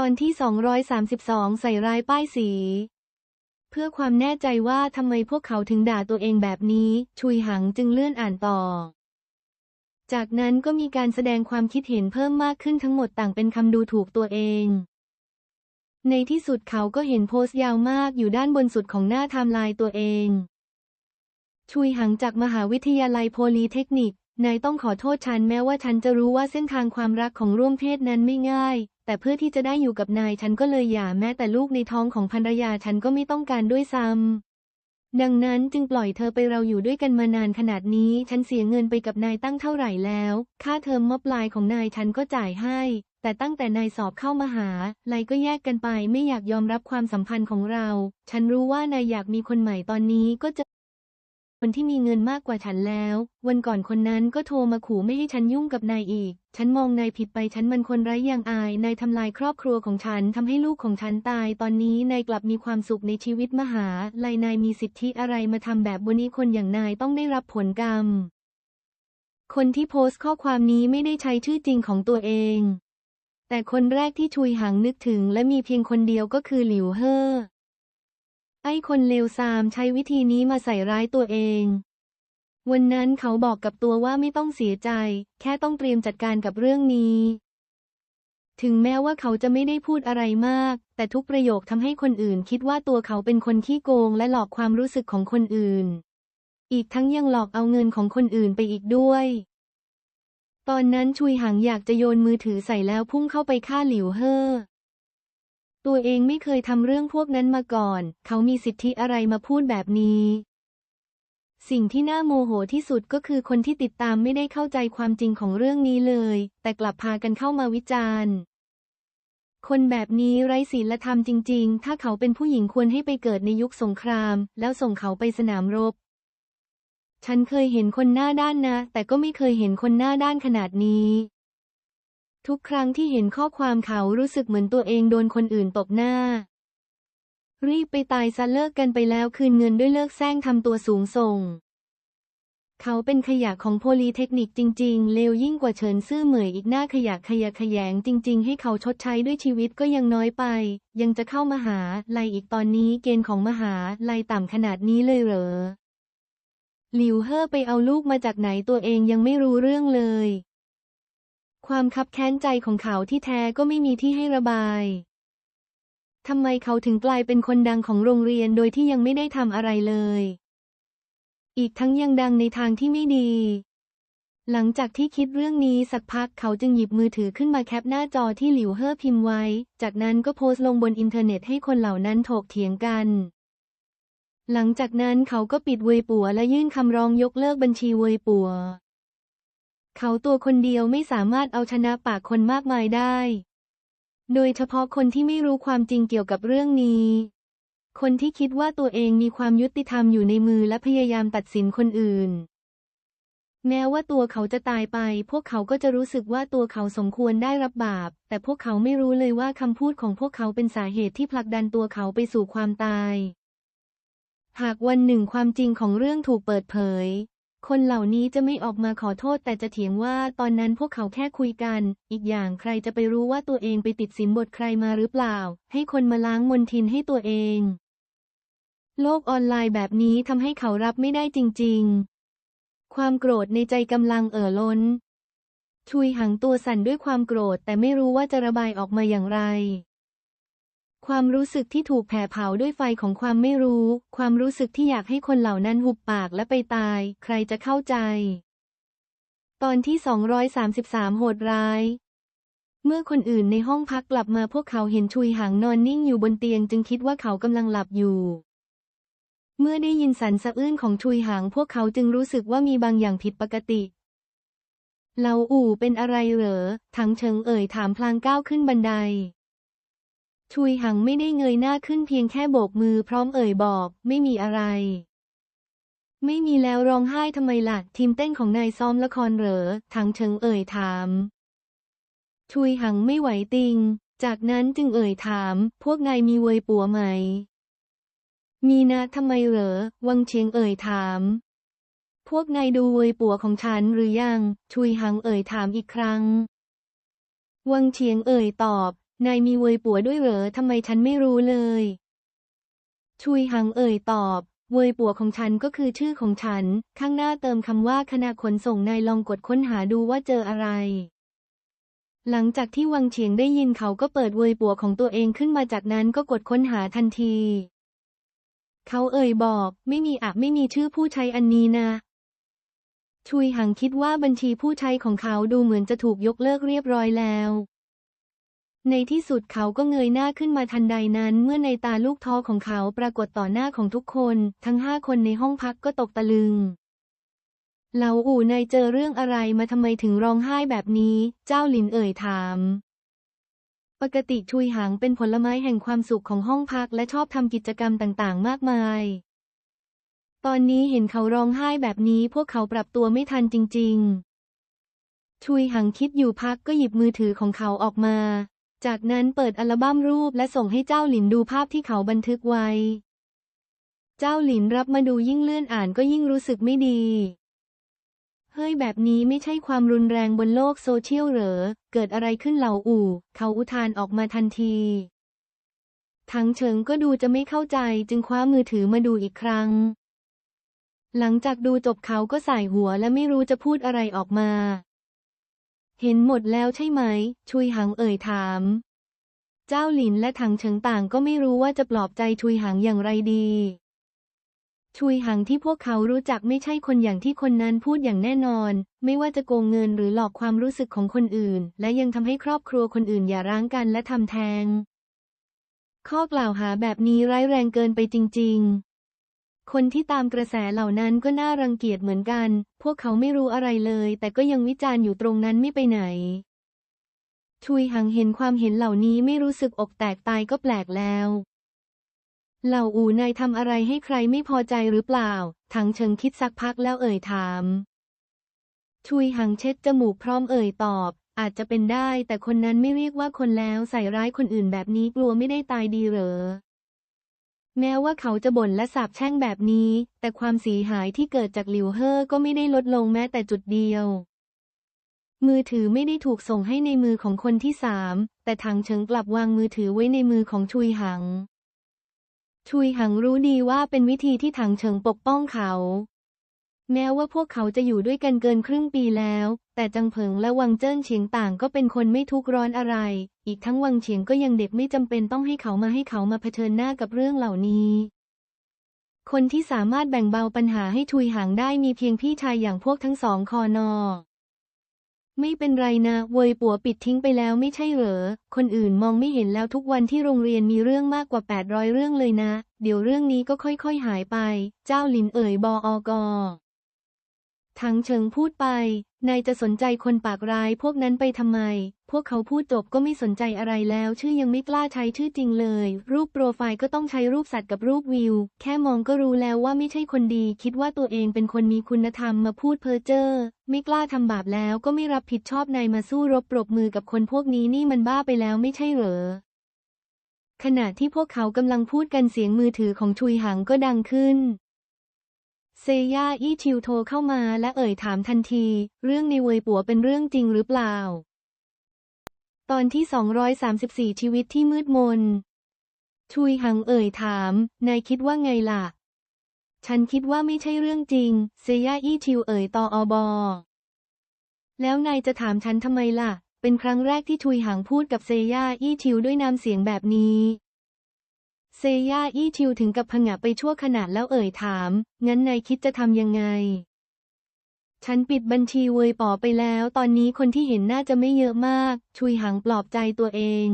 ตอนที่ 232 ใส่ร้ายป้ายสี เพื่อความแน่ใจว่าทำไมพวกเขาถึงด่าตัวเองแบบนี้ ชุยหังจึงเลื่อนอ่านต่อ จากนั้นก็มีการแสดงความคิดเห็นเพิ่มมากขึ้นทั้งหมดต่างเป็นคำดูถูกตัวเอง ในที่สุดเขาก็เห็นโพสต์ยาวมากอยู่ด้านบนสุดของหน้าไทม์ไลน์ตัวเอง ชุยหังจากมหาวิทยาลัยโพลีเทคนิคนายต้องขอโทษฉันแม้ว่าฉันจะรู้ว่าเส้นทางความรักของร่วมเพศนั้นไม่ง่าย แต่เพื่อที่จะได้อยู่กับนายฉันก็เลยหย่าแม้แต่ลูกในท้องของภรรยาฉันก็ไม่ต้องการด้วยซ้ำ ดังนั้นจึงปล่อยเธอไปเราอยู่ด้วยกันมานานขนาดนี้ ฉันเสียเงินไปกับนายตั้งเท่าไหร่แล้ว ค่าเทอมมอบลายของนายฉันก็จ่ายให้ แต่ตั้งแต่นายสอบเข้ามาหาไลก็แยกกันไปไม่อยากยอมรับความสัมพันธ์ของเรา ฉันรู้ว่านายอยากมีคนใหม่ตอนนี้ก็จะ คนที่มีเงินมากกว่าฉันแล้ว วันก่อนคนนั้นก็โทรมาขู่ไม่ให้ฉันยุ่งกับนายอีก ฉันมองนายผิดไปฉันมันคนไร้ยางอาย นายทำลายครอบครัวของฉันทำให้ลูกของฉันตาย ตอนนี้นายกลับมีความสุขในชีวิตมหาลัยนายมีสิทธิอะไรมาทำแบบวันนี้คนอย่างนายต้องได้รับผลกรรม คนที่โพสต์ข้อความนี้ไม่ได้ใช้ชื่อจริงของตัวเอง แต่คนแรกที่ชุยหังนึกถึงและมีเพียงคนเดียวก็คือหลิวเฮ่อ ไอ้คนเลวทรามใช้วิธีนี้มาใส่ร้ายตัวเอง วันนั้นเขาบอกกับตัวว่าไม่ต้องเสียใจ แค่ต้องเตรียมจัดการกับเรื่องนี้ ถึงแม้ว่าเขาจะไม่ได้พูดอะไรมาก แต่ทุกประโยคทำให้คนอื่นคิดว่าตัวเขาเป็นคนขี้โกงและหลอกความรู้สึกของคนอื่น อีกทั้งยังหลอกเอาเงินของคนอื่นไปอีกด้วย ตอนนั้นชุยหังอยากจะโยนมือถือใส่แล้วพุ่งเข้าไปฆ่าหลิวเฮ่อ ตัวเองไม่เคยทำเรื่องพวกนั้นมาก่อน เขามีสิทธิอะไรมาพูดแบบนี้ สิ่งที่น่าโมโหที่สุดก็คือคนที่ติดตามไม่ได้เข้าใจความจริงของเรื่องนี้เลย แต่กลับพากันเข้ามาวิจารณ์ คนแบบนี้ไร้ศีลธรรมจริง ๆ ถ้าเขาเป็นผู้หญิงควรให้ไปเกิดในยุคสงคราม แล้วส่งเขาไปสนามรบ ฉันเคยเห็นคนหน้าด้านนะ แต่ก็ไม่เคยเห็นคนหน้าด้านขนาดนี้ ทุกครั้งที่เห็นข้อความเขารู้สึกเหมือนตัวเองโดนคนอื่นตบหน้า รีบไปตายซะเลิกกันไปแล้วคืนเงินด้วยเลิกแซงทำตัวสูงส่ง เขาเป็นขยะของโพลีเทคนิคจริง ๆ เลวยิ่งกว่าเฉินซื่อเหมยอีกหน้าขยะขยะขยงจริง ๆ ให้เขาชดใช้ด้วยชีวิตก็ยังน้อยไป ยังจะเข้ามาหาลัยอีกตอนนี้เกณฑ์ของมหาลัยต่ำขนาดนี้เลยเหรอหลิวเฮ่อไปเอาลูกมาจากไหนตัวเองยังไม่รู้เรื่องเลย ความคับแค้นใจของเขาที่แท้ก็ไม่มีที่ให้ระบาย ทำไมเขาถึงกลายเป็นคนดังของโรงเรียนโดยที่ยังไม่ได้ทำอะไรเลย อีกทั้งยังดังในทางที่ไม่ดี หลังจากที่คิดเรื่องนี้สักพักเขาจึงหยิบมือถือขึ้นมาแคปหน้าจอที่หลิวเฮ่อพิมพ์ไว้ จากนั้นก็โพสต์ลงบนอินเทอร์เน็ตให้คนเหล่านั้นถกเถียงกันหลังจากนั้นเขาก็ปิดเวยปัวและยื่นคำร้องยกเลิกบัญชีเวยปัว เขาตัวคนเดียวไม่สามารถเอาชนะปากคนมากมายได้ โดยเฉพาะคนที่ไม่รู้ความจริงเกี่ยวกับเรื่องนี้ คนที่คิดว่าตัวเองมีความยุติธรรมอยู่ในมือและพยายามตัดสินคนอื่น แม้ว่าตัวเขาจะตายไป พวกเขาก็จะรู้สึกว่าตัวเขาสมควรได้รับบาป แต่พวกเขาไม่รู้เลยว่าคำพูดของพวกเขาเป็นสาเหตุที่ผลักดันตัวเขาไปสู่ความตาย หากวันหนึ่งความจริงของเรื่องถูกเปิดเผย คนเหล่านี้จะไม่ออกมาขอโทษแต่จะเถียงว่าตอนนั้นพวกเขาแค่คุยกัน อีกอย่างใครจะไปรู้ว่าตัวเองไปติดสินบทใครมาหรือเปล่า ให้คนมาล้างมนทินให้ตัวเอง โลกออนไลน์แบบนี้ทำให้เขารับไม่ได้จริง ๆ ความโกรธในใจกำลังเอ่อล้น ชุยหังตัวสั่นด้วยความโกรธแต่ไม่รู้ว่าจะระบายออกมาอย่างไร ความรู้สึกที่ถูกแผดเผาด้วยไฟของความไม่รู้ ความรู้สึกที่อยากให้คนเหล่านั้นหุบปากและไปตาย ใครจะเข้าใจ ตอนที่ 233 โหดร้าย เมื่อคนอื่นในห้องพักกลับมาพวกเขาเห็นชุยหางนอนนิ่งอยู่บนเตียงจึงคิดว่าเขากำลังหลับอยู่เมื่อได้ยินสันสะอื้นของชุยหางพวกเขาจึงรู้สึกว่ามีบางอย่างผิดปกติเหลาอู่เป็นอะไรเหรอ ถังเฉิงเอ่ยถามพลางก้าวขึ้นบันได ชุยหังไม่ได้เงยหน้าขึ้นเพียงแค่โบกมือพร้อมเอ่ยบอก ไม่มีอะไร ไม่มีแล้วร้องไห้ทำไมล่ะ ทีมเต้นของนายซ้อมละครเหรอถังเฉิงเอ่ยถาม ชุยหังไม่ไหวติง จากนั้นจึงเอ่ยถาม พวกนายมีเวยปัวไหม มีนะทำไมเหรอ วังเชียงเอ่ยถาม พวกนายดูเวยปัวของฉันหรือยัง ชุยหังเอ่ยถามอีกครั้งวังเฉียงเอ่ยตอบ นายมีเวยปัวด้วยเหรอทำไมฉันไม่รู้เลย ชุยหังเอ่ยตอบ เวยปัวของฉันก็คือชื่อของฉัน ข้างหน้าเติมคำว่าคณะขนส่งนายลองกดค้นหาดูว่าเจออะไร หลังจากที่วังเฉียงได้ยินเขาก็เปิดเวยปัวของตัวเองขึ้นมาจากนั้นก็กดค้นหาทันที เขาเอ่ยบอก ไม่มีอะไม่มีชื่อผู้ใช้อันนี้นะชุยหังคิดว่าบัญชีผู้ใช้ของเขาดูเหมือนจะถูกยกเลิกเรียบร้อยแล้ว ในที่สุดเขาก็เงยหน้าขึ้นมาทันใดนั้น เมื่อในตาลูกท้อของเขาปรากฏต่อหน้าของทุกคน ทั้งห้าคนในห้องพักก็ตกตะลึง เหลาอู่นายเจอเรื่องอะไรมาทำไมถึงร้องไห้แบบนี้ เจ้าหลินเอ่ยถาม ปกติชุยหางเป็นผลไม้แห่งความสุขของห้องพักและชอบทำกิจกรรมต่างๆ มากมาย ตอนนี้เห็นเขาร้องไห้แบบนี้พวกเขาปรับตัวไม่ทันจริง ๆชุยหังคิดอยู่พักก็หยิบมือถือของเขาออกมา จากนั้นเปิดอัลบั้มรูปและส่งให้เจ้าหลินดูภาพที่เขาบันทึกไว้ เจ้าหลินรับมาดูยิ่งเลื่อนอ่านก็ยิ่งรู้สึกไม่ดี เฮ้ยแบบนี้ไม่ใช่ความรุนแรงบนโลกโซเชียลเหรอ เกิดอะไรขึ้นเหล่าอู่ เขาอุทานออกมาทันที ทั้งเฉิงก็ดูจะไม่เข้าใจจึงคว้ามือถือมาดูอีกครั้ง หลังจากดูจบเขาก็ใส่หัวและไม่รู้จะพูดอะไรออกมา เห็นหมดแล้วใช่ไหม ชุยหังเอ่ยถาม เจ้าหลินและถังเฉิงต่างก็ไม่รู้ว่าจะปลอบใจชุยหังอย่างไรดี ชุยหังที่พวกเขารู้จักไม่ใช่คนอย่างที่คนนั้นพูดอย่างแน่นอน ไม่ว่าจะโกงเงินหรือหลอกความรู้สึกของคนอื่น และยังทำให้ครอบครัวคนอื่นอย่าร้างกันและทำแท้งข้อกล่าวหาแบบนี้ร้ายแรงเกินไปจริง ๆ คนที่ตามกระแสเหล่านั้นก็น่ารังเกียจเหมือนกัน พวกเขาไม่รู้อะไรเลย แต่ก็ยังวิจารณ์อยู่ตรงนั้นไม่ไปไหน ชุยหังเห็นความเห็นเหล่านี้ไม่รู้สึกอกแตกตายก็แปลกแล้ว เหล่าอูนายทำอะไรให้ใครไม่พอใจหรือเปล่า ถังเฉิงคิดสักพักแล้วเอ่ยถาม ชุยหังเช็ดจมูกพร้อมเอ่ยตอบ อาจจะเป็นได้ แต่คนนั้นไม่เรียกว่าคนแล้วใส่ร้ายคนอื่นแบบนี้กลัวไม่ได้ตายดีเหรอ แม้ว่าเขาจะบ่นและสาบแช่งแบบนี้ แต่ความเสียหายที่เกิดจากหลิวเฮ่อก็ไม่ได้ลดลงแม้แต่จุดเดียว มือถือไม่ได้ถูกส่งให้ในมือของคนที่สาม แต่ถังเฉิงกลับวางมือถือไว้ในมือของชุยหัง ชุยหังรู้ดีว่าเป็นวิธีที่ถังเฉิงปกป้องเขา แม้ว่าพวกเขาจะอยู่ด้วยกันเกินครึ่งปีแล้ว แต่จังเผิงและวังเจิ้นเฉียงต่างก็เป็นคนไม่ทุกร้อนอะไร อีกทั้งวังเฉียงก็ยังเด็กไม่จำเป็นต้องให้เขามาให้เขามาเผชิญหน้ากับเรื่องเหล่านี้ คนที่สามารถแบ่งเบาปัญหาให้ชุยหางได้มีเพียงพี่ชายอย่างพวกทั้งสองคอนอ ไม่เป็นไรนะ เวยปัวปิดทิ้งไปแล้วไม่ใช่เหรอ คนอื่นมองไม่เห็นแล้วทุกวันที่โรงเรียนมีเรื่องมากกว่า 800 เรื่องเลยนะ เดี๋ยวเรื่องนี้ก็ค่อยๆหายไป เจ้าหลินเอ่ยบออกอ ถังเฉิงพูดไป นายจะสนใจคนปากร้ายพวกนั้นไปทำไม พวกเขาพูดจบก็ไม่สนใจอะไรแล้ว ชื่อยังไม่กล้าใช้ชื่อจริงเลย รูปโปรไฟล์ก็ต้องใช้รูปสัตว์กับรูปวิว แค่มองก็รู้แล้วว่าไม่ใช่คนดี คิดว่าตัวเองเป็นคนมีคุณธรรมมาพูดเพ้อเจ้อ ไม่กล้าทำบาปแล้วก็ไม่รับผิดชอบนายมาสู้รบปรบมือกับคนพวกนี้นี่มันบ้าไปแล้วไม่ใช่เหรอขณะที่พวกเขากำลังพูดกันเสียงมือถือของชุยหังก็ดังขึ้น เซย่าอี้ชิวโทรเข้ามาและเอ่ยถามทันที เรื่องในเวยปัวเป็นเรื่องจริงหรือเปล่า ตอนที่ 234 ชีวิตที่มืดมน ชุยหังเอ่ยถาม นายคิดว่าไงล่ะ ฉันคิดว่าไม่ใช่เรื่องจริง เซย่าอี้ชิวเอ่ยตออบอ แล้วนายจะถามฉันทำไมล่ะ เป็นครั้งแรกที่ชุยหังพูดกับเซย่าอี้ชิวด้วยน้ำเสียงแบบนี้ เซย่าอี้ชิวถึงกับผงะไปชั่วขณะแล้วเอ่ยถาม งั้นนายคิดจะทำยังไง ฉันปิดบัญชีเวยป๋อไปแล้ว ตอนนี้คนที่เห็นน่าจะไม่เยอะมาก ชุยหังปลอบใจตัวเอง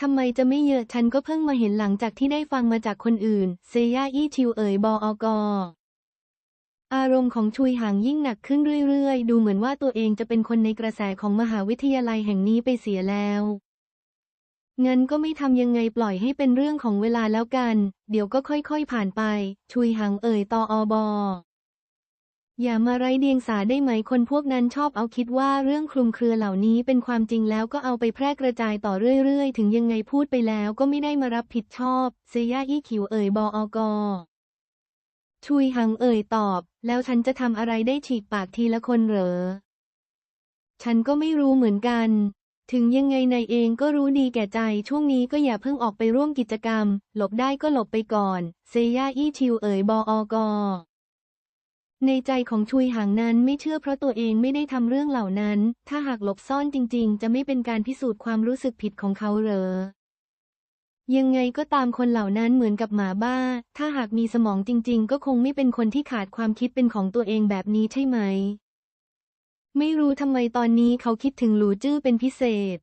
ทำไมจะไม่เยอะฉันก็เพิ่งมาเห็นหลังจากที่ได้ฟังมาจากคนอื่น เซย่าอี้ชิวเอ่ยบออกออารมณ์ของชุยหางยิ่งหนักขึ้นเรื่อยๆ ดูเหมือนว่าตัวเองจะเป็นคนในกระแสของมหาวิทยาลัยแห่งนี้ไปเสียแล้ว งั้นก็ไม่ทำยังไงปล่อยให้เป็นเรื่องของเวลาแล้วกัน เดี๋ยวก็ค่อยๆผ่านไป ชุยหางเอ่ยตออบออย่ามาไร้เดียงสาได้ไหมคนพวกนั้นชอบเอาคิดว่าเรื่องคลุมเครือเหล่านี้เป็นความจริงแล้วก็เอาไปแพร่กระจายต่อเรื่อยๆ ถึงยังไงพูดไปแล้วก็ไม่ได้มารับผิดชอบเซย่าอี้ขิวเอ่ยบออกอชุยหังเอ่ยตอบ แล้วฉันจะทำอะไรได้ฉีกปากทีละคนเหรอ ฉันก็ไม่รู้เหมือนกัน ถึงยังไงนายเองก็รู้ดีแก่ใจช่วงนี้ก็อย่าเพิ่งออกไปร่วมกิจกรรม หลบได้ก็หลบไปก่อน เซย่าอี้ชิวเอ๋ยบออกในใจของชุยหางนั้นไม่เชื่อเพราะตัวเองไม่ได้ทำเรื่องเหล่านั้น ถ้าหากหลบซ่อนจริง ๆ จะไม่เป็นการพิสูจน์ความรู้สึกผิดของเขาเหรอ ยังไงก็ตามคนเหล่านั้นเหมือนกับหมาบ้า ถ้าหากมีสมองจริง ๆ ก็คงไม่เป็นคนที่ขาดความคิดเป็นของตัวเองแบบนี้ใช่ไหม ไม่รู้ทำไมตอนนี้เขาคิดถึงหลูจื้อเป็นพิเศษ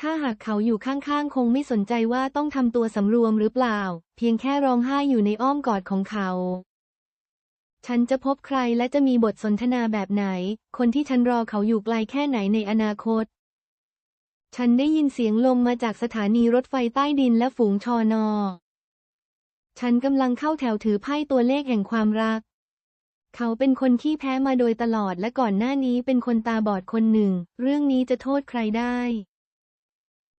ถ้าหากเขาอยู่ข้างๆ คงไม่สนใจว่าต้องทำตัวสำรวมหรือเปล่า เพียงแค่ร้องไห้อยู่ในอ้อมกอดของเขา ฉันจะพบใครและจะมีบทสนทนาแบบไหน คนที่ฉันรอเขาอยู่ไกลแค่ไหนในอนาคต ฉันได้ยินเสียงลมมาจากสถานีรถไฟใต้ดินและฝูงชอนอ ฉันกำลังเข้าแถวถือไพ่ตัวเลขแห่งความรัก เขาเป็นคนขี้แพ้มาโดยตลอดและก่อนหน้านี้เป็นคนตาบอดคนหนึ่ง เรื่องนี้จะโทษใครได้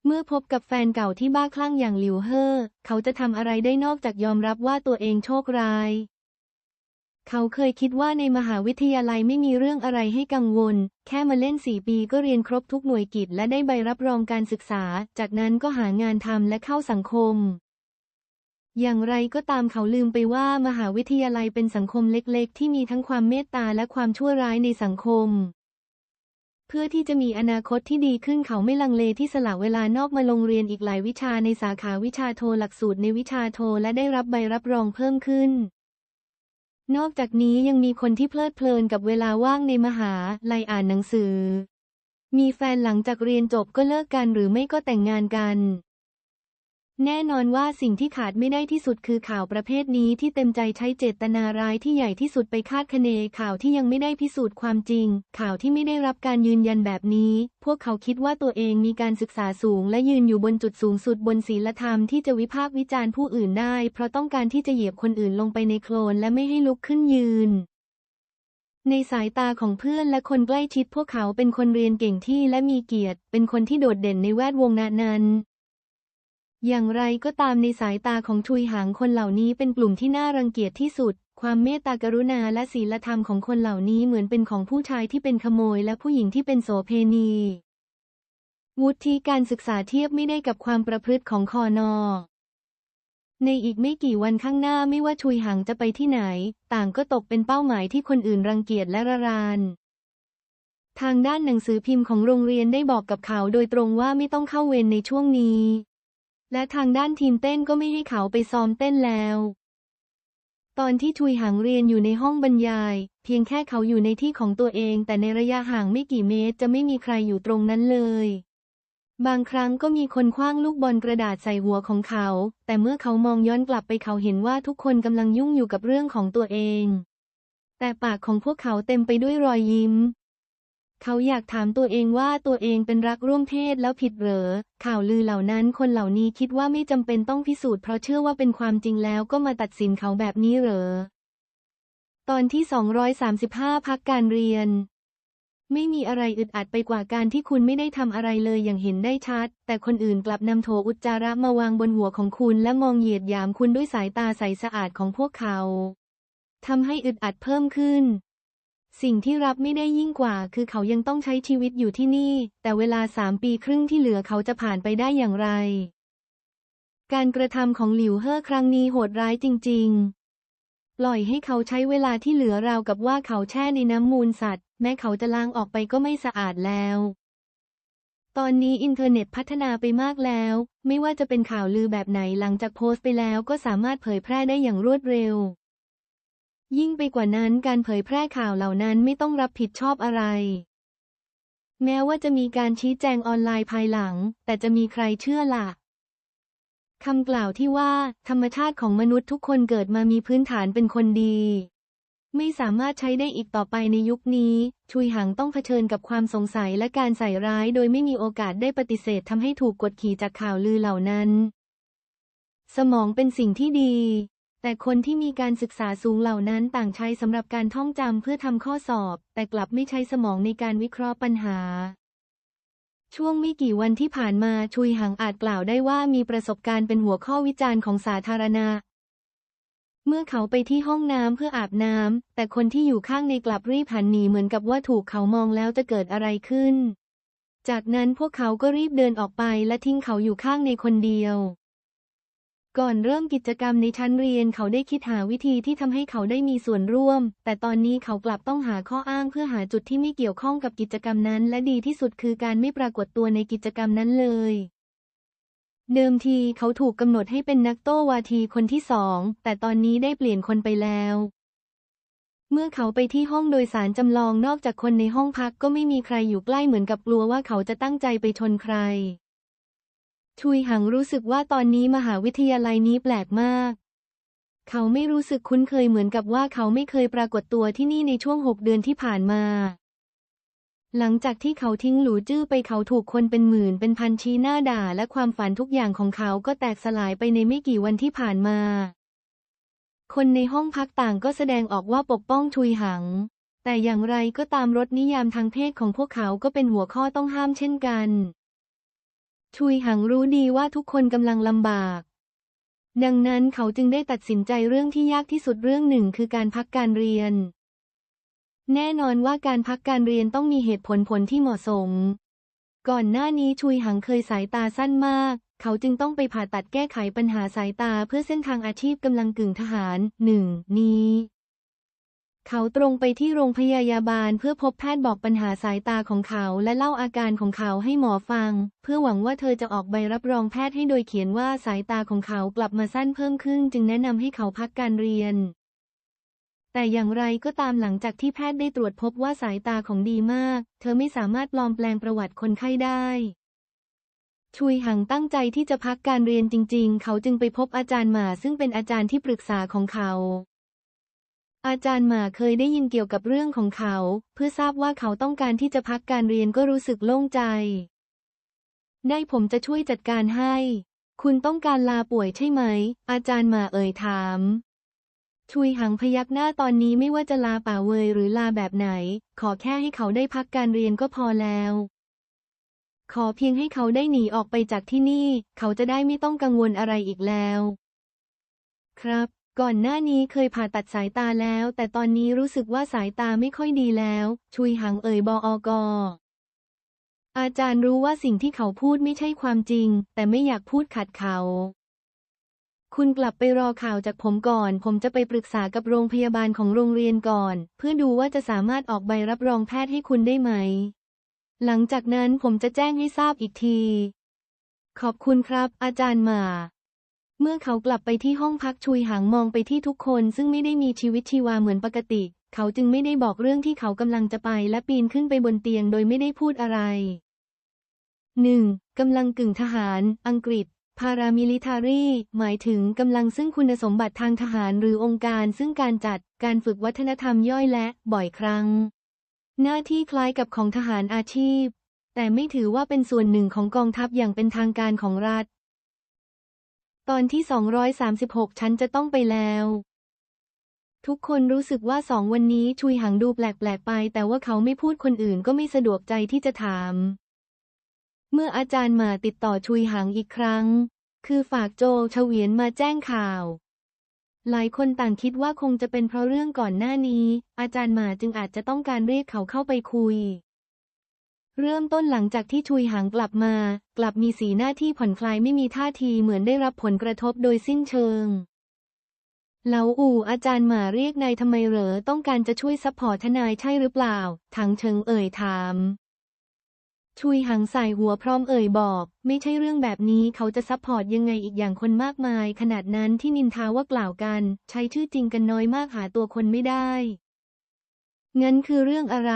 เมื่อพบกับแฟนเก่าที่บ้าคลั่งอย่างหลิวเฮ่อเขาจะทำอะไรได้นอกจากยอมรับว่าตัวเองโชคร้าย เขาเคยคิดว่าในมหาวิทยาลัยไม่มีเรื่องอะไรให้กังวล แค่มาเล่นสี่ปีก็เรียนครบทุกหน่วยกิจและได้ใบรับรองการศึกษา จากนั้นก็หางานทำและเข้าสังคม อย่างไรก็ตามเขาลืมไปว่ามหาวิทยาลัยเป็นสังคมเล็กๆ ที่มีทั้งความเมตตาและความชั่วร้ายในสังคม เพื่อที่จะมีอนาคตที่ดีขึ้นเขาไม่ลังเลที่สละเวลานอกมาลงเรียนอีกหลายวิชาในสาขาวิชาโทหลักสูตรในวิชาโทและได้รับใบรับรองเพิ่มขึ้น นอกจากนี้ยังมีคนที่เพลิดเพลินกับเวลาว่างในมหาลัยอ่านหนังสือ มีแฟนหลังจากเรียนจบก็เลิกกันหรือไม่ก็แต่งงานกัน แน่นอนว่าสิ่งที่ขาดไม่ได้ที่สุดคือข่าวประเภทนี้ที่เต็มใจใช้เจตนาร้ายที่ใหญ่ที่สุดไปคาดคะเนข่าวที่ยังไม่ได้พิสูจน์ความจริง ข่าวที่ไม่ได้รับการยืนยันแบบนี้ พวกเขาคิดว่าตัวเองมีการศึกษาสูง และยืนอยู่บนจุดสูงสุดบนศีลธรรมที่จะวิพากษ์วิจารณ์ผู้อื่นได้ เพราะต้องการที่จะเหยียบคนอื่นลงไปในโคลนและไม่ให้ลุกขึ้นยืนในสายตาของเพื่อนและคนใกล้ชิดพวกเขาเป็นคนเรียนเก่งที่และมีเกียรติ เป็นคนที่โดดเด่นในแวดวงนานั้น อย่างไรก็ตามในสายตาของชุยหางคนเหล่านี้เป็นกลุ่มที่น่ารังเกียจที่สุด ความเมตตากรุณาและศีลธรรมของคนเหล่านี้เหมือนเป็นของผู้ชายที่เป็นขโมยและผู้หญิงที่เป็นโสเพณี วุฒิการศึกษาเทียบไม่ได้กับความประพฤติของคอนอในอีกไม่กี่วันข้างหน้าไม่ว่าชุยหังจะไปที่ไหน ต่างก็ตกเป็นเป้าหมายที่คนอื่นรังเกียจและระราน ทางด้านหนังสือพิมพ์ของโรงเรียนได้บอกกับเขาโดยตรงว่าไม่ต้องเข้าเวรในช่วงนี้ และทางด้านทีมเต้นก็ไม่ให้เขาไปซ้อมเต้นแล้ว ตอนที่ชุยหังเรียนอยู่ในห้องบรรยาย เพียงแค่เขาอยู่ในที่ของตัวเอง แต่ในระยะห่างไม่กี่เมตรจะไม่มีใครอยู่ตรงนั้นเลย บางครั้งก็มีคนคว้างลูกบอลกระดาษใส่หัวของเขา แต่เมื่อเขามองย้อนกลับไปเขาเห็นว่าทุกคนกำลังยุ่งอยู่กับเรื่องของตัวเอง แต่ปากของพวกเขาเต็มไปด้วยรอยยิ้ม เขาอยากถามตัวเองว่าตัวเองเป็นรักร่วมเพศแล้วผิดเหรอ ข่าวลือเหล่านั้นคนเหล่านี้คิดว่าไม่จำเป็นต้องพิสูจน์เพราะเชื่อว่าเป็นความจริงแล้วก็มาตัดสินเขาแบบนี้เหรอ ตอนที่ 235 พักการเรียนไม่มีอะไรอึดอัดไปกว่าการที่คุณไม่ได้ทำอะไรเลยอย่างเห็นได้ชัด แต่คนอื่นกลับนำโถอุจจาระมาวางบนหัวของคุณและมองเหยียดหยามคุณด้วยสายตาใสสะอาดของพวกเขาทำให้อึดอัดเพิ่มขึ้น สิ่งที่รับไม่ได้ยิ่งกว่า คือเขายังต้องใช้ชีวิตอยู่ที่นี่ แต่เวลาสามปีครึ่งที่เหลือเขาจะผ่านไปได้อย่างไร การกระทำของหลิวเฮ่อครั้งนี้โหดร้ายจริง ๆ ปล่อยให้เขาใช้เวลาที่เหลือราวกับว่าเขาแช่ในน้ำมูลสัตว์ แม้เขาจะล้างออกไปก็ไม่สะอาดแล้ว ตอนนี้อินเทอร์เน็ตพัฒนาไปมากแล้ว ไม่ว่าจะเป็นข่าวลือแบบไหนหลังจากโพสต์ไปแล้วก็สามารถเผยแพร่ได้อย่างรวดเร็ว ยิ่งไปกว่านั้นการเผยแพร่ข่าวเหล่านั้นไม่ต้องรับผิดชอบอะไร แม้ว่าจะมีการชี้แจงออนไลน์ภายหลัง แต่จะมีใครเชื่อล่ะคำกล่าวที่ว่า ธรรมชาติของมนุษย์ทุกคนเกิดมามีพื้นฐานเป็นคนดี ไม่สามารถใช้ได้อีกต่อไปในยุคนี้ ชุยหังต้องเผชิญกับความสงสัยและการใส่ร้ายโดยไม่มีโอกาสได้ปฏิเสธทำให้ถูกกดขี่จากข่าวลือเหล่านั้น สมองเป็นสิ่งที่ดี แต่คนที่มีการศึกษาสูงเหล่านั้นต่างใช้สำหรับการท่องจำเพื่อทำข้อสอบ แต่กลับไม่ใช้สมองในการวิเคราะห์ปัญหา ช่วงไม่กี่วันที่ผ่านมาชุยหังอาจกล่าวได้ว่ามีประสบการณ์เป็นหัวข้อวิจารณ์ของสาธารณะ เมื่อเขาไปที่ห้องน้ำเพื่ออาบน้ำแต่คนที่อยู่ข้างในกลับรีบหันหนีเหมือนกับว่าถูกเขามองแล้วจะเกิดอะไรขึ้น จากนั้นพวกเขาก็รีบเดินออกไปและทิ้งเขาอยู่ข้างในคนเดียว ก่อนเริ่มกิจกรรมในชั้นเรียนเขาได้คิดหาวิธีที่ทำให้เขาได้มีส่วนร่วม แต่ตอนนี้เขากลับต้องหาข้ออ้างเพื่อหาจุดที่ไม่เกี่ยวข้องกับกิจกรรมนั้น และดีที่สุดคือการไม่ปรากฏตัวในกิจกรรมนั้นเลยเดิมทีเขาถูกกำหนดให้เป็นนักโต้วาทีคนที่สอง แต่ตอนนี้ได้เปลี่ยนคนไปแล้ว เมื่อเขาไปที่ห้องโดยสารจำลองนอกจากคนในห้องพักก็ไม่มีใครอยู่ใกล้เหมือนกับกลัวว่าเขาจะตั้งใจไปชนใคร ชุยหังรู้สึกว่าตอนนี้มหาวิทยาลัยนี้แปลกมาก เขาไม่รู้สึกคุ้นเคยเหมือนกับว่าเขาไม่เคยปรากฏตัวที่นี่ในช่วงหกเดือนที่ผ่านมา หลังจากที่เขาทิ้งหลูจื้อไปเขาถูกคนเป็นหมื่นเป็นพันชี้หน้าด่า และความฝันทุกอย่างของเขาก็แตกสลายไปในไม่กี่วันที่ผ่านมา คนในห้องพักต่างก็แสดงออกว่าปกป้องชุยหัง แต่อย่างไรก็ตามรสนิยามทางเพศของพวกเขาก็เป็นหัวข้อต้องห้ามเช่นกัน ชุยหังรู้ดีว่าทุกคนกำลังลำบาก ดังนั้นเขาจึงได้ตัดสินใจเรื่องที่ยากที่สุดเรื่องหนึ่งคือการพักการเรียน แน่นอนว่าการพักการเรียนต้องมีเหตุผลผลที่เหมาะสม ก่อนหน้านี้ชุยหังเคยสายตาสั้นมาก เขาจึงต้องไปผ่าตัดแก้ไขปัญหาสายตาเพื่อเส้นทางอาชีพกำลังกึ่งทหารหนึ่งนี้ เขาตรงไปที่โรงพยาบาลเพื่อพบแพทย์บอกปัญหาสายตาของเขาและเล่าอาการของเขาให้หมอฟัง เพื่อหวังว่าเธอจะออกใบรับรองแพทย์ให้โดยเขียนว่าสายตาของเขากลับมาสั้นเพิ่มขึ้น จึงแนะนำให้เขาพักการเรียน แต่อย่างไรก็ตามหลังจากที่แพทย์ได้ตรวจพบว่าสายตาของดีมาก เธอไม่สามารถปลอมแปลงประวัติคนไข้ได้ชุยหังตั้งใจที่จะพักการเรียนจริง ๆ เขาจึงไปพบอาจารย์หมาซึ่งเป็นอาจารย์ที่ปรึกษาของเขา อาจารย์หมาเคยได้ยินเกี่ยวกับเรื่องของเขา เพื่อทราบว่าเขาต้องการที่จะพักการเรียนก็รู้สึกโล่งใจ ได้ผมจะช่วยจัดการให้ คุณต้องการลาป่วยใช่ไหม อาจารย์หมาเอ่ยถาม ชุยหังพยักหน้าตอนนี้ไม่ว่าจะลาป่าเวยหรือลาแบบไหน ขอแค่ให้เขาได้พักการเรียนก็พอแล้ว ขอเพียงให้เขาได้หนีออกไปจากที่นี่ เขาจะได้ไม่ต้องกังวลอะไรอีกแล้ว ครับ ก่อนหน้านี้เคยผ่าตัดสายตาแล้ว แต่ตอนนี้รู้สึกว่าสายตาไม่ค่อยดีแล้ว ชุยหังเอ่ยบออกอาจารย์รู้ว่าสิ่งที่เขาพูดไม่ใช่ความจริง แต่ไม่อยากพูดขัดเขา คุณกลับไปรอข่าวจากผมก่อน ผมจะไปปรึกษากับโรงพยาบาลของโรงเรียนก่อน เพื่อดูว่าจะสามารถออกใบรับรองแพทย์ให้คุณได้ไหม หลังจากนั้นผมจะแจ้งให้ทราบอีกที ขอบคุณครับ อาจารย์หมา เมื่อเขากลับไปที่ห้องพักชุยหางมองไปที่ทุกคน ซึ่งไม่ได้มีชีวิตชีวาเหมือนปกติ เขาจึงไม่ได้บอกเรื่องที่เขากำลังจะไปและปีนขึ้นไปบนเตียงโดยไม่ได้พูดอะไร 1. กำลังกึ่งทหาร อังกฤษ พารามิลิทารีหมายถึงกำลังซึ่งคุณสมบัติทางทหารหรือองค์การซึ่งการจัดการฝึกวัฒนธรรมย่อยและบ่อยครั้ง หน้าที่คล้ายกับของทหารอาชีพ แต่ไม่ถือว่าเป็นส่วนหนึ่งของกองทัพอย่างเป็นทางการของรัฐ ตอนที่ 236 ฉันจะต้องไปแล้ว ทุกคนรู้สึกว่าสองวันนี้ชุยหังดูแปลกๆไป แต่ว่าเขาไม่พูดคนอื่นก็ไม่สะดวกใจที่จะถาม เมื่ออาจารย์มาติดต่อชุยหังอีกครั้ง คือฝากโจเฉวียนมาแจ้งข่าว หลายคนต่างคิดว่าคงจะเป็นเพราะเรื่องก่อนหน้านี้ อาจารย์หมาจึงอาจจะต้องการเรียกเขาเข้าไปคุย เริ่มต้นหลังจากที่ชุยหางกลับมา กลับมีสีหน้าที่ผ่อนคลายไม่มีท่าทีเหมือนได้รับผลกระทบโดยสิ้นเชิงเหลาอู่อาจารย์หมาเรียกนายทำไมเหรอต้องการจะช่วยซัพพอร์ตทนายใช่หรือเปล่าถังเฉิงเอ่ยถาม ชุยหังใส่หัวพร้อมเอ่ยบอก ไม่ใช่เรื่องแบบนี้เขาจะซัพพอร์ตยังไงอีกอย่างคนมากมาย ขนาดนั้นที่นินทาว่ากล่าวกัน ใช้ชื่อจริงกันน้อยมากหาตัวคนไม่ได้ งั้นคือเรื่องอะไร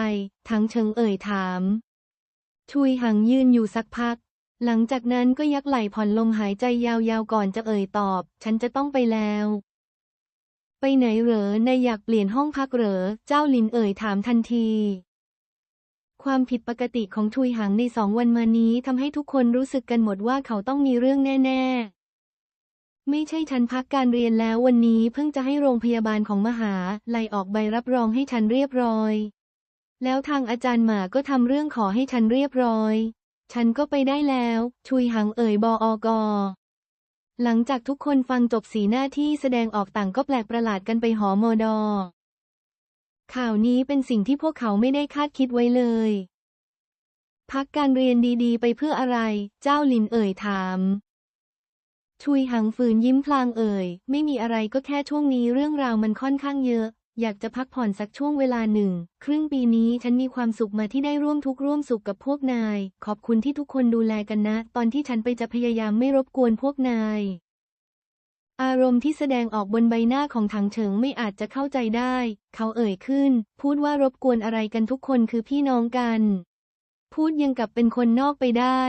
ถังเฉิงเอ่ยถาม ชุยหังยืนอยู่สักพัก หลังจากนั้นก็ยักไหล่ผ่อนลมหายใจยาวๆก่อนจะเอ่ยตอบ ฉันจะต้องไปแล้ว ไปไหนเหรอนายอยากเปลี่ยนห้องพักเหรอ เจ้าลินเอ่ยถามทันที ความผิดปกติของชุยหังในสองวันมานี้ทำให้ทุกคนรู้สึกกันหมดว่าเขาต้องมีเรื่องแน่ ๆ ไม่ใช่ฉันพักการเรียนแล้ววันนี้เพิ่งจะให้โรงพยาบาลของมหาลัยออกใบรับรองให้ฉันเรียบร้อย แล้วทางอาจารย์หมาก็ทำเรื่องขอให้ฉันเรียบร้อย ฉันก็ไปได้แล้ว ชุยหังเอ่ยบออกหลังจากทุกคนฟังจบสีหน้าที่แสดงออกต่างก็แปลกประหลาดกันไปหอโมดอ ข่าวนี้เป็นสิ่งที่พวกเขาไม่ได้คาดคิดไว้เลย พักการเรียนดีๆ ไปเพื่ออะไร เจ้าลินเอ่ยถาม ชุยหังฝืนยิ้มพลางเอ่ย ไม่มีอะไรก็แค่ช่วงนี้เรื่องราวมันค่อนข้างเยอะ อยากจะพักผ่อนสักช่วงเวลาหนึ่ง ครึ่งปีนี้ฉันมีความสุขมาที่ได้ร่วมทุกข์ร่วมสุขกับพวกนาย ขอบคุณที่ทุกคนดูแลกันนะ ตอนที่ฉันไปจะพยายามไม่รบกวนพวกนาย อารมณ์ที่แสดงออกบนใบหน้าของถังเฉิงไม่อาจจะเข้าใจได้ เขาเอ่ยขึ้น พูดว่ารบกวนอะไรกันทุกคนคือพี่น้องกัน พูดยังกับเป็นคนนอกไปได้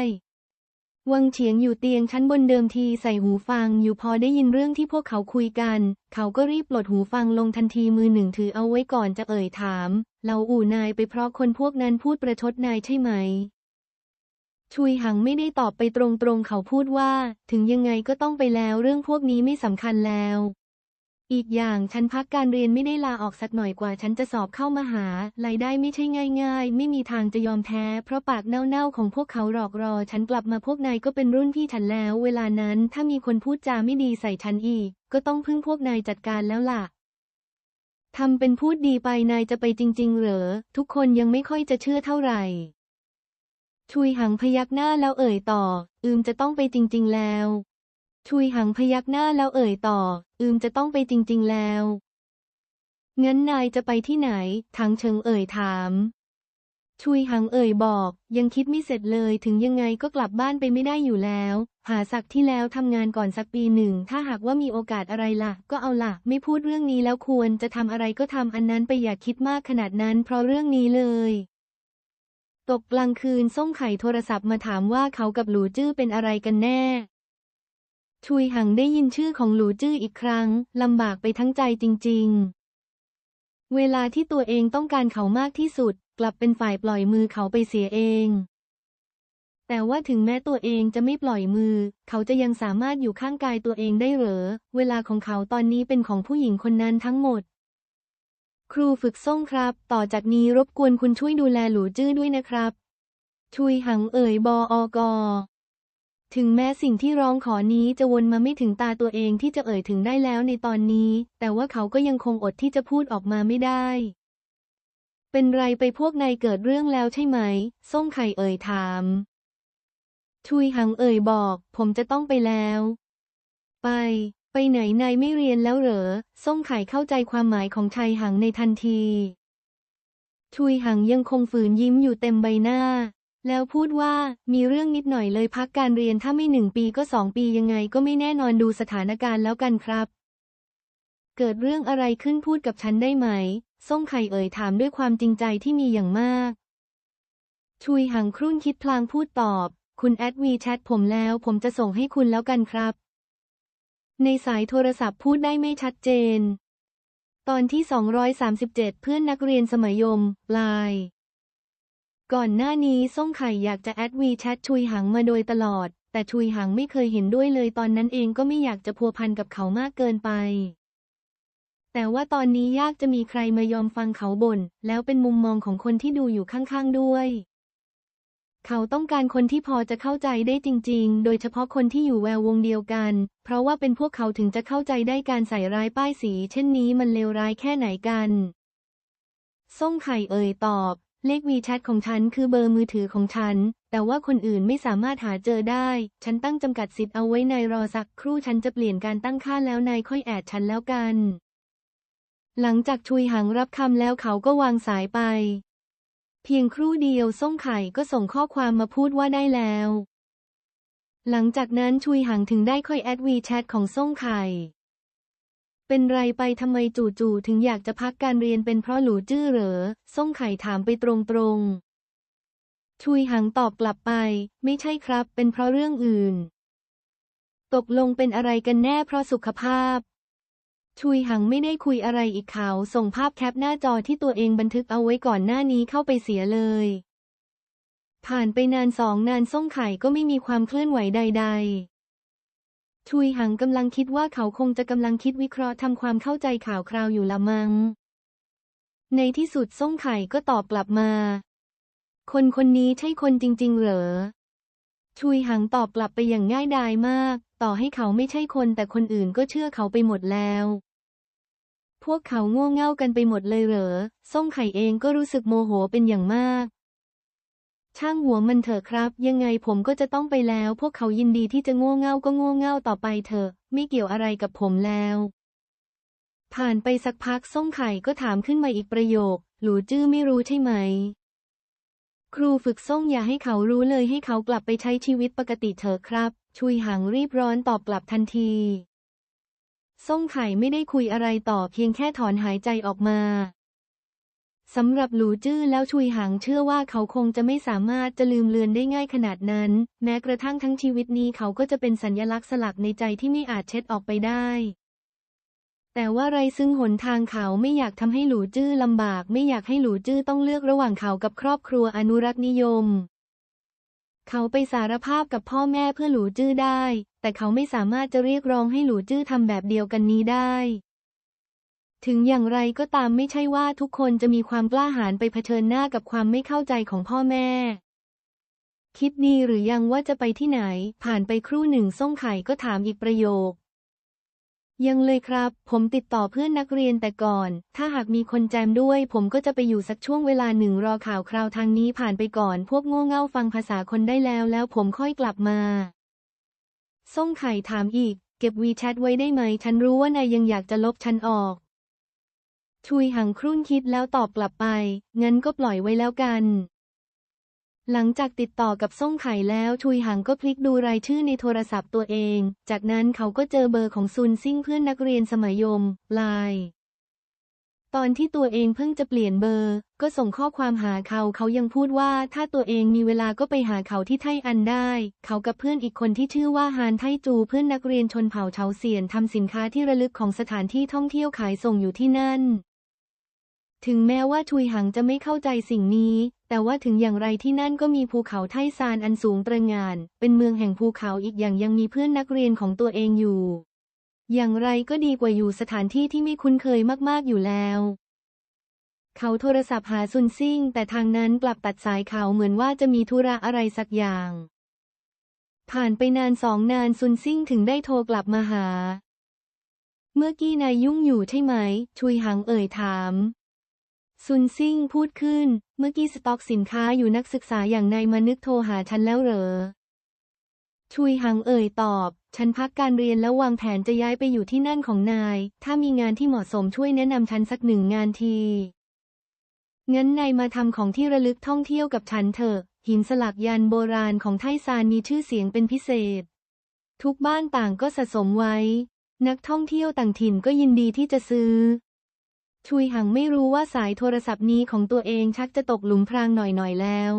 วังเฉียงอยู่เตียงชั้นบนเดิมทีใส่หูฟังอยู่พอได้ยินเรื่องที่พวกเขาคุยกัน เขาก็รีบปลดหูฟังลงทันทีมือหนึ่งถือเอาไว้ก่อนจะเอ่ยถามเราอู่นายไปเพราะคนพวกนั้นพูดประชดนายใช่ไหม ชุยหังไม่ได้ตอบไปตรงๆเขาพูดว่า ถึงยังไงก็ต้องไปแล้วเรื่องพวกนี้ไม่สำคัญแล้ว อีกอย่างฉันพักการเรียนไม่ได้ลาออกสักหน่อยกว่าฉันจะสอบเข้ามาหา รายได้ไม่ใช่ง่าย ๆ ไม่มีทางจะยอมแพ้ เพราะปากเน่าๆของพวกเขาหลอกรอ ฉันกลับมาพวกนายก็เป็นรุ่นพี่ฉันแล้ว เวลานั้นถ้ามีคนพูดจาไม่ดีใส่ฉันอีก ก็ต้องพึ่งพวกนายจัดการแล้วล่ะทำเป็นพูดดีไปนายจะไปจริง ๆ เหรอ ทุกคนยังไม่ค่อยจะเชื่อเท่าไหร่ชุยหังพยักหน้าแล้วเอ่ยต่อ อืมจะต้องไปจริง ๆ แล้ว ชุยหังพยักหน้าแล้วเอ่ยต่อ อืมจะต้องไปจริง ๆ แล้ว งั้นนายจะไปที่ไหนถังเฉิงเอ่ยถามชุยหังเอ่ยบอก ยังคิดไม่เสร็จเลยถึงยังไงก็กลับบ้านไปไม่ได้อยู่แล้ว หาสักที่แล้วทำงานก่อนสักปีหนึ่ง ถ้าหากว่ามีโอกาสอะไรล่ะ ก็เอาล่ะ ไม่พูดเรื่องนี้แล้วควรจะทำอะไรก็ทำอันนั้นไปอย่าคิดมากขนาดนั้น เพราะเรื่องนี้เลย ตกกลางคืนส่งไข่โทรศัพท์มาถามว่าเขากับหลูจื้อเป็นอะไรกันแน่ ชุยหังได้ยินชื่อของหลูจื้ออีกครั้ง ลำบากไปทั้งใจจริง ๆ เวลาที่ตัวเองต้องการเขามากที่สุด กลับเป็นฝ่ายปล่อยมือเขาไปเสียเอง แต่ว่าถึงแม้ตัวเองจะไม่ปล่อยมือ เขาจะยังสามารถอยู่ข้างกายตัวเองได้เหรอ เวลาของเขาตอนนี้เป็นของผู้หญิงคนนั้นทั้งหมด ครูฝึกส่งครับ ต่อจากนี้รบกวนคุณช่วยดูแลหลูจื้อด้วยนะครับ ชุยหังเอ่ยบออกอ ถึงแม้สิ่งที่ร้องขอนี้จะวนมาไม่ถึงตาตัวเองที่จะเอ่ยถึงได้แล้วในตอนนี้ แต่ว่าเขาก็ยังคงอดที่จะพูดออกมาไม่ได้ เป็นไรไปพวกนายเกิดเรื่องแล้วใช่ไหม ส่งไข่เอ่ยถามชุยหังเอ่ยบอก ผมจะต้องไปแล้ว ไป ไปไหนนายไม่เรียนแล้วเหรอ ส่งไข่เข้าใจความหมายของชายหังในทันทีชุยหังยังคงฝืนยิ้มอยู่เต็มใบหน้า แล้วพูดว่ามีเรื่องนิดหน่อยเลยพักการเรียนถ้าไม่หนึ่งปีก็สองปียังไงก็ไม่แน่นอนดูสถานการณ์แล้วกันครับ เกิดเรื่องอะไรขึ้นพูดกับฉันได้ไหมส่งไข่เอ่ยถามด้วยความจริงใจที่มีอย่างมาก ชุยหังครุ่นคิดพลางพูดตอบ คุณแอดวีแชทผมแล้วผมจะส่งให้คุณแล้วกันครับ ในสายโทรศัพท์พูดได้ไม่ชัดเจน ตอนที่ 237 เพื่อนนักเรียนสมัยยมไลน์ ก่อนหน้านี้ส่งไข่อยากจะแอดวีแชทชุยหังมาโดยตลอด แต่ชุยหังไม่เคยเห็นด้วยเลยตอนนั้นเองก็ไม่อยากจะพัวพันกับเขามากเกินไป แต่ว่าตอนนี้ยากจะมีใครมายอมฟังเขาบ่นแล้วเป็นมุมมองของคนที่ดูอยู่ข้างๆด้วย เขาต้องการคนที่พอจะเข้าใจได้จริง ๆ โดยเฉพาะคนที่อยู่แวววงเดียวกัน เพราะว่าเป็นพวกเขาถึงจะเข้าใจได้การใส่ร้ายป้ายสี เช่นนี้มันเลวร้ายแค่ไหนกันส่งไข่เอ่ยตอบ เลขวีแชทของฉันคือเบอร์มือถือของฉัน แต่ว่าคนอื่นไม่สามารถหาเจอได้ ฉันตั้งจำกัดสิทธิ์เอาไว้ในรอสักครู่ฉันจะเปลี่ยนการตั้งค่าแล้วนายค่อยแอดฉันแล้วกัน หลังจากชุยหังรับคำแล้วเขาก็วางสายไป เพียงครู่เดียวส่งไข่ก็ส่งข้อความมาพูดว่าได้แล้ว หลังจากนั้นชุยหังถึงได้ค่อยแอดวีแชทของส่งไข่ เป็นไรไปทำไมจู่ๆถึงอยากจะพักการเรียนเป็นเพราะหลูจื้อเหรอ ส่งไข่ถามไปตรงๆ ชุยหังตอบกลับไป ไม่ใช่ครับ เป็นเพราะเรื่องอื่น ตกลงเป็นอะไรกันแน่เพราะสุขภาพ ชุยหังไม่ได้คุยอะไรอีกเขาส่งภาพแคปหน้าจอที่ตัวเองบันทึกเอาไว้ก่อนหน้านี้เข้าไปเสียเลย ผ่านไปนานสองนานส่งไข่ก็ไม่มีความเคลื่อนไหวใด ๆ ชุยหังกำลังคิดว่าเขาคงจะกำลังคิดวิเคราะห์ทำความเข้าใจข่าวคราวอยู่ละมัง้ง ในที่สุดส่งไข่ก็ตอบกลับมา คนคนนี้ใช่คนจริง ๆ เหรอ ชุยหังตอบกลับไปอย่างง่ายดายมาก ต่อให้เขาไม่ใช่คนแต่คนอื่นก็เชื่อเขาไปหมดแล้ว พวกเขาง่วงเง่ากันไปหมดเลยเหรอส่งไข่เองก็รู้สึกโมโหเป็นอย่างมาก ช่างหัวมันเถอะครับ ยังไงผมก็จะต้องไปแล้ว พวกเขายินดีที่จะโง่เง่าก็โง่เง่าต่อไปเถอะ ไม่เกี่ยวอะไรกับผมแล้ว ผ่านไปสักพักส่งไข่ก็ถามขึ้นมาอีกประโยค หลูจื้อไม่รู้ใช่ไหม ครูฝึกส่งอย่าให้เขารู้เลยให้เขากลับไปใช้ชีวิตปกติเถอะครับ ชุยหังรีบร้อนตอบกลับทันทีส่งไข่ไม่ได้คุยอะไรต่อเพียงแค่ถอนหายใจออกมา สำหรับหลูจื้อแล้วชุยหางเชื่อว่าเขาคงจะไม่สามารถจะลืมเลือนได้ง่ายขนาดนั้น แม้กระทั่งทั้งชีวิตนี้เขาก็จะเป็นสัญญลักษณ์สลักในใจที่ไม่อาจเช็ดออกไปได้ แต่ว่าไรซึ่งหนทางเขาไม่อยากทำให้หลูจื้อลำบาก ไม่อยากให้หลูจื้อต้องเลือกระหว่างเขากับครอบครัวอนุรักษ์นิยม เขาไปสารภาพกับพ่อแม่เพื่อหลูจื้อได้ แต่เขาไม่สามารถจะเรียกร้องให้หลูจื้อทำแบบเดียวกันนี้ได้ ถึงอย่างไรก็ตามไม่ใช่ว่าทุกคนจะมีความกล้าหาญไปเผชิญหน้ากับความไม่เข้าใจของพ่อแม่ คิดดีหรือยังว่าจะไปที่ไหน ผ่านไปครู่หนึ่งส่งไข่ก็ถามอีกประโยค ยังเลยครับ ผมติดต่อเพื่อนนักเรียนแต่ก่อน ถ้าหากมีคนแจมด้วย ผมก็จะไปอยู่สักช่วงเวลาหนึ่งรอข่าวคราวทางนี้ผ่านไปก่อน พวกโง่เง่าฟังภาษาคนได้แล้วแล้วผมค่อยกลับมาส่งไข่ถามอีก เก็บวีแชทไว้ได้ไหม ฉันรู้ว่านายยังอยากจะลบฉันออก ชุยหังครุ่นคิดแล้วตอบกลับไป งั้นก็ปล่อยไว้แล้วกัน หลังจากติดต่อกับส่งไข่แล้วชุยหังก็พลิกดูรายชื่อในโทรศัพท์ตัวเอง จากนั้นเขาก็เจอเบอร์ของซุนซิ่งเพื่อนนักเรียนสมัยยมไลน์ตอนที่ตัวเองเพิ่งจะเปลี่ยนเบอร์ ก็ส่งข้อความหาเขาเขายังพูดว่าถ้าตัวเองมีเวลาก็ไปหาเขาที่ไทอันได้ เขากับเพื่อนอีกคนที่ชื่อว่าฮานไทจูเพื่อนนักเรียนชนเผ่าเฉาเซียนทำสินค้าที่ระลึกของสถานที่ท่องเที่ยวขายส่งอยู่ที่นั่น ถึงแม้ว่าชุยหังจะไม่เข้าใจสิ่งนี้ แต่ว่าถึงอย่างไรที่นั่นก็มีภูเขาไทซานอันสูงตระหง่าน เป็นเมืองแห่งภูเขาอีกอย่างยังมีเพื่อนนักเรียนของตัวเองอยู่ อย่างไรก็ดีกว่าอยู่สถานที่ที่ไม่คุ้นเคยมากๆอยู่แล้ว เขาโทรศัพท์หาซุนซิ่ง แต่ทางนั้นกลับตัดสายเขาเหมือนว่าจะมีธุระอะไรสักอย่าง ผ่านไปนานสองนานซุนซิ่งถึงได้โทรกลับมาหา เมื่อกี้นายยุ่งอยู่ใช่ไหม ชุยหังเอ่ยถาม ซุนซิ่งพูดขึ้น เมื่อกี้สต็อกสินค้าอยู่นักศึกษาอย่างนายมานึกโทรหาฉันแล้วเหรอ ชุยหังเอ่ยตอบ ฉันพักการเรียนแล้ววางแผนจะย้ายไปอยู่ที่นั่นของนาย ถ้ามีงานที่เหมาะสมช่วยแนะนำฉันสักหนึ่งงานที งั้นนายมาทำของที่ระลึกท่องเที่ยวกับฉันเถอะ หินสลักยันโบราณของไทซานมีชื่อเสียงเป็นพิเศษ ทุกบ้านต่างก็สะสมไว้ นักท่องเที่ยวต่างถิ่นก็ยินดีที่จะซื้อ ชุยหังไม่รู้ว่าสายโทรศัพท์นี้ของตัวเองชักจะตกหลุมพรางหน่อยๆแล้ว